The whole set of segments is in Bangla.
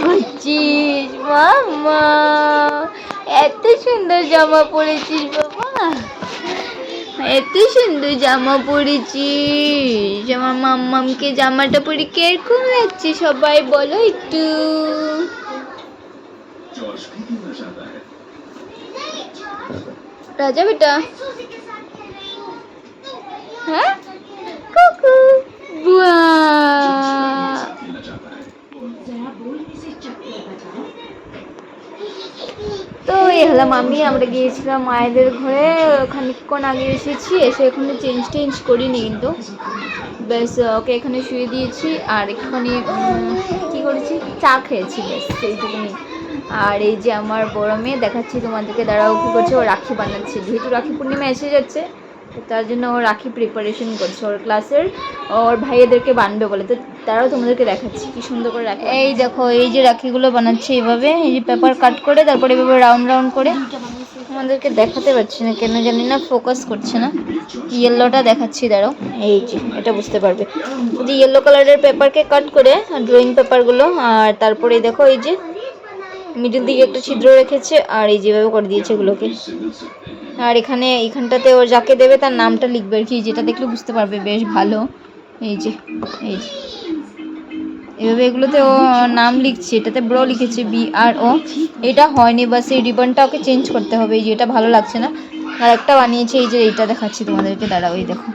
করছিস মামা এত সুন্দর জামা পরেছিস, বাবা। এত সুন্দর জামা পরেছিস। আমার মাম্মামকে জামাটা পরে কীরকম লাগছে, সবাই বলো একটু। রাজা বেটা। হ্যাঁ? কুকু। তো এই হলাম আমি আমরা গিয়েছিলাম মায়েদের ঘরে, খানিকক্ষণ আগে এসেছি, এসে এখানে চেঞ্জ টেঞ্জ করিনি কিন্তু। ব্যাস ওকে এখানে শুয়ে দিয়েছি, আর একটুখানি কী করেছি? চা খেয়েছি, ব্যাস, সেইটুকুনি। আর এই যে আমার বড় মেয়ে, দেখাচ্ছি তোমাদেরকে, দাঁড়াও, কী করছে, ও রাখি বানাচ্ছে। যেহেতু রাখি পূর্ণিমা এসে যাচ্ছে তার জন্য ও রাখি প্রিপারেশন করছে ওর ক্লাসের ওর ভাইয়েদেরকে বানবে বলে। তো তারাও তোমাদেরকে দেখাচ্ছি, কি সুন্দর করে রাখি এই দেখো, এই যে রাখিগুলো বানাচ্ছে এইভাবে, এই যে পেপার কাট করে, তারপরে এভাবে রাউন্ড রাউন্ড করে। আমাদেরকে দেখাতে পারছি না, কেন জানি না ফোকাস করছে না। ইয়েলোটা দেখাচ্ছি, দাঁড়াও। এই যে, এটা বুঝতে পারবে। যে ইয়েলো কালারের পেপারকে কাট করে ড্রয়িং পেপারগুলো আর তারপরে দেখো এই যে মিডিল দিকে একটা ছিদ্র রেখেছে, আর এই যেভাবে করে দিয়েছে এগুলোকে। আর এখানে এইখানটাতে ও যাকে দেবে তার নামটা লিখবে। আর কি যেটা দেখলে বুঝতে পারবে বেশ ভালো। এই যে এই যে। এভাবে এগুলোতে ও নাম লিখছে এটাতে ব্রো লিখেছে বি আর ও। এটা হয়নি বাস এই রিবনটা ওকে চেঞ্জ করতে হবে এই যে এটা ভালো লাগছে না। আর একটা বানিয়েছে এই যে এইটা দেখাচ্ছি তোমাদেরকে দাঁড়াও এই দেখো।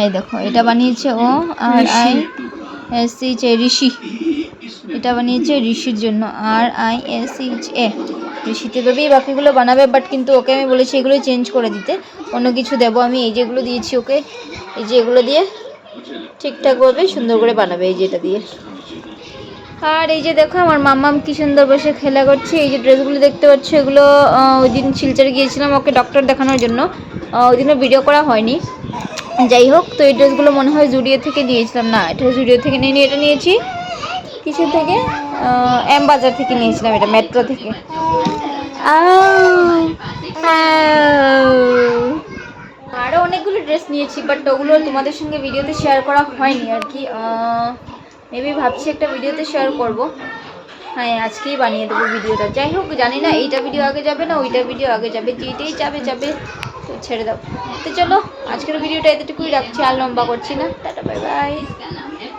এই দেখো এটা বানিয়েছে ও R I S H A Rishi. এটা বানিয়েছে ঋষির জন্য R I S H A. ঋষিতে ভেবেই বাকিগুলো বানাবে বাট কিন্তু ওকে আমি বলেছি এগুলো চেঞ্জ করে দিতে। অন্য কিছু দেবো আমি, এই যেগুলো দিয়েছি ওকে, এই যে এগুলো দিয়ে ঠিকঠাকভাবে সুন্দর করে বানাবে এই যেটা দিয়ে। আর এই যে দেখো আমার মাম্মাম কি সুন্দর বসে খেলা করছে, এই যে ড্রেসগুলো দেখতে পাচ্ছ, এগুলো ওই দিন শিলচরে গিয়েছিলাম ওকে ডক্টর দেখানোর জন্য। ওই দিনও ভিডিও করা হয়নি। যাই হোক, তো এই ড্রেসগুলো মনে হয় জুডিও থেকে নিয়েছিলাম। না, এটা জুডিও থেকে নিয়ে এটা নিয়েছি কিছু থেকে এম বাজার থেকে নিয়েছিলাম, এটা মেট্রো থেকে। আরও অনেকগুলো ড্রেস নিয়েছি বাট ওগুলো তোমাদের সঙ্গে ভিডিওতে শেয়ার করা হয়নি আর কি। মেবি ভাবছি একটা ভিডিওতে শেয়ার করব। হ্যাঁ আজকেই বানিয়ে দেবো ভিডিওটা যাই হোক, জানি না এইটা ভিডিও আগে যাবে না ওইটা ভিডিও আগে যাবে। যেইটাই যাবে যাবে ছেড়ে দাও। তো চলো, আজকের ভিডিওটা এতটুকুই রাখছি, আর লম্বা করছি না। Tata bye bye